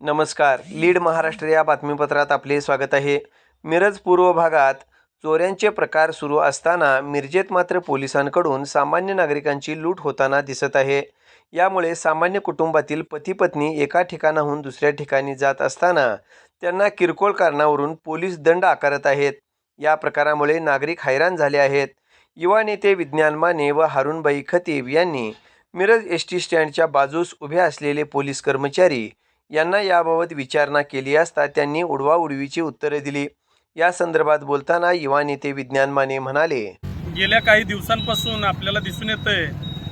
नमस्कार. लीड महाराष्ट्र या बातमीपत्रात आपले स्वागत आहे. मिरज पूर्व भागात चोऱ्यांचे प्रकार सुरू असताना मिरजेत मात्र पोलिसांकडून सामान्य नागरिकांची लूट होताना दिसत आहे. यामुळे सामान्य कुटुंबातील पती पत्नी एका ठिकाणाहून दुसऱ्या ठिकाणी जात असताना त्यांना किरकोळ कारणावरून पोलीस दंड आकारत आहेत. या प्रकारामुळे नागरिक हैराण झाले आहेत. युवा नेते विज्ञान माने व हारुणबाई खतीब यांनी मिरज एस टी स्टँडच्या बाजूस उभे असलेले पोलीस कर्मचारी यांना याबाबत विचारणा केली असता त्यांनी उडवाउडवीची उत्तरे दिली. या संदर्भात बोलताना युवा नेते विज्ञान माने म्हणाले गेल्या काही दिवसांपासून आपल्याला दिसून येतंय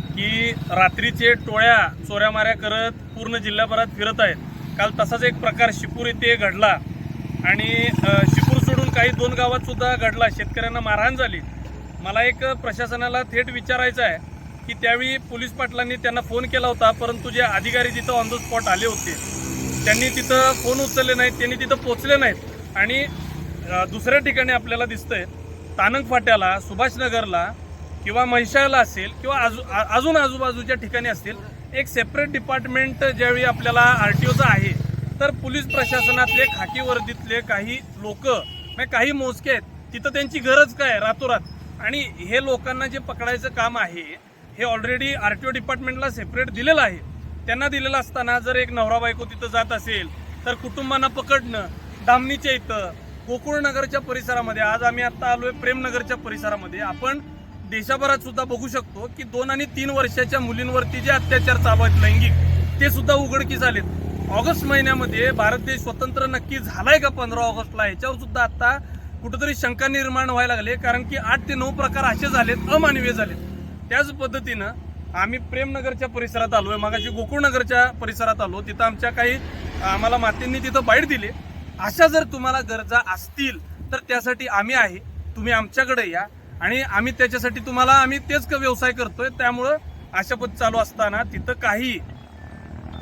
की रात्रीचे टोळ्या चोऱ्यामाऱ्या करत पूर्ण जिल्ह्याभरात फिरत आहेत. काल तसाच एक प्रकार शिपूर येथे घडला आणि शिपूर सोडून काही दोन गावात सुद्धा घडला. शेतकऱ्यांना मारहाण झाली. मला एक प्रशासनाला थेट विचारायचं आहे की त्यावेळी पोलीस पाटलांनी त्यांना फोन केला होता परंतु जे अधिकारी तिथं ऑन द स्पॉट आले होते त्यांनी तिथं फोन उचलले नाहीत त्यांनी तिथं पोचले नाहीत. आणि दुसऱ्या ठिकाणी आपल्याला दिसतंय तानंग फाट्याला सुभाषनगरला किंवा म्हैसाळला असेल किंवा आजू अजून आजूबाजूच्या ठिकाणी असतील एक सेपरेट डिपार्टमेंट ज्यावेळी आपल्याला आर टी ओचं आहे तर पोलीस प्रशासनातले खाकी वर्दीतले काही लोक म्हणजे काही मोजके आहेत तिथं त्यांची गरज काय रातोरात? आणि हे लोकांना जे पकडायचं काम आहे हे ऑलरेडी आर टी ओ डिपार्टमेंटला सेपरेट दिलेलं आहे. त्यांना दिलेलं असताना जर एक नवरा बायको तिथं जात असेल तर कुटुंबांना पकडणं धामणीच्या इथं गोकुळनगरच्या परिसरामध्ये आज आम्ही आत्ता आलोय प्रेमनगरच्या परिसरामध्ये. आपण देशाभरात सुद्धा बघू शकतो की दोन आणि तीन वर्षाच्या मुलींवरती जे अत्याचार चालू आहेत लैंगिक ते सुद्धा उघडकीस आलेत ऑगस्ट महिन्यामध्ये भारत देश स्वतंत्र नक्की झालाय का पंधरा ऑगस्टला? याच्यावर सुद्धा आता कुठेतरी शंका निर्माण व्हायला लागले कारण की आठ ते नऊ प्रकार असे झालेत अमानवीय झालेत. त्याच पद्धतीनं आम्ही प्रेमनगरच्या परिसरात आलो आहे मागाशी गोकुळनगरच्या परिसरात आलो. तिथं आमच्या काही आम्हाला मातेंनी तिथं बाईट दिली. अशा जर तुम्हाला गरजा असतील तर त्यासाठी आम्ही आहे. तुम्ही आमच्याकडे या. आणि आम्ही त्याच्यासाठी तुम्हाला आम्ही तेच का व्यवसाय करतोय. त्यामुळं अशा पद चालू असताना तिथं काही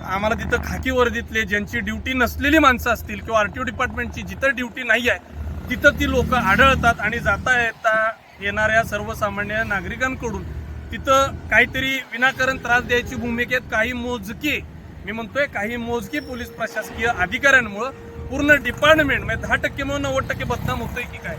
आम्हाला तिथं खाकी वर्दीतले ज्यांची ड्युटी नसलेली माणसं असतील किंवा आर टी ओ डिपार्टमेंटची जिथं ड्युटी नाही आहे तिथं ती लोक आढळतात आणि जाता येता येणाऱ्या सर्वसामान्य नागरिकांकडून तिथं काहीतरी विनाकारण त्रास द्यायची भूमिकेत काही मोजकी मी म्हणतोय काही मोजकी पोलीस प्रशासकीय अधिकाऱ्यांमुळं पूर्ण डिपार्टमेंट म्हणजे दहा टक्के म्हणून नव्वद टक्के बदनाम होतोय की काय?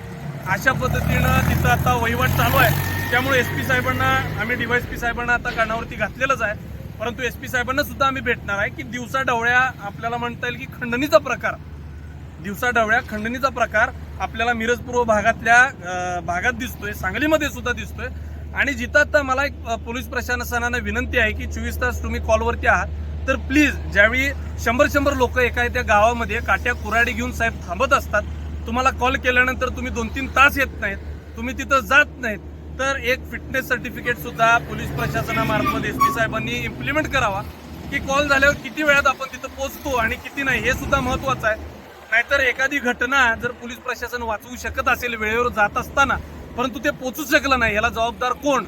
अशा पद्धतीनं तिथं आता वहिवाट चालू आहे. त्यामुळे एस पी साहेबांना आम्ही डीवायस पी साहेबांना आता कानावरती घातलेलंच आहे. परंतु एस पी साहेबांना सुद्धा आम्ही भेटणार आहे की दिवसा डवळ्या आपल्याला म्हणता येईल की खंडणीचा प्रकार. दिवसा डवळ्या खंडणीचा प्रकार आपल्याला मिरजपूर्व भागातल्या भागात दिसतोय सांगलीमध्ये सुद्धा दिसतोय. आणि जिथं आता मला एक पोलीस प्रशासनानं विनंती आहे की चोवीस तास तुम्ही कॉलवरती आहात तर प्लीज ज्यावेळी शंभर शंभर लोक एका त्या गावामध्ये काट्या कुराडी घेऊन साहेब थांबत असतात तुम्हाला कॉल केल्यानंतर तुम्ही दोन तीन तास येत नाहीत तुम्ही तिथं जात नाहीत तर एक फिटनेस सर्टिफिकेट सुद्धा पोलीस प्रशासनामार्फत एस पी साहेबांनी इम्प्लिमेंट करावा की कॉल झाल्यावर किती वेळात आपण तिथं पोहोचतो आणि किती नाही हे सुद्धा महत्वाचं आहे. नाहीतर एखादी घटना जर पोलीस प्रशासन वाचवू शकत असेल वेळेवर जात असताना परंतु ते पोचू शकलं नाही. याला जबाबदार कोण?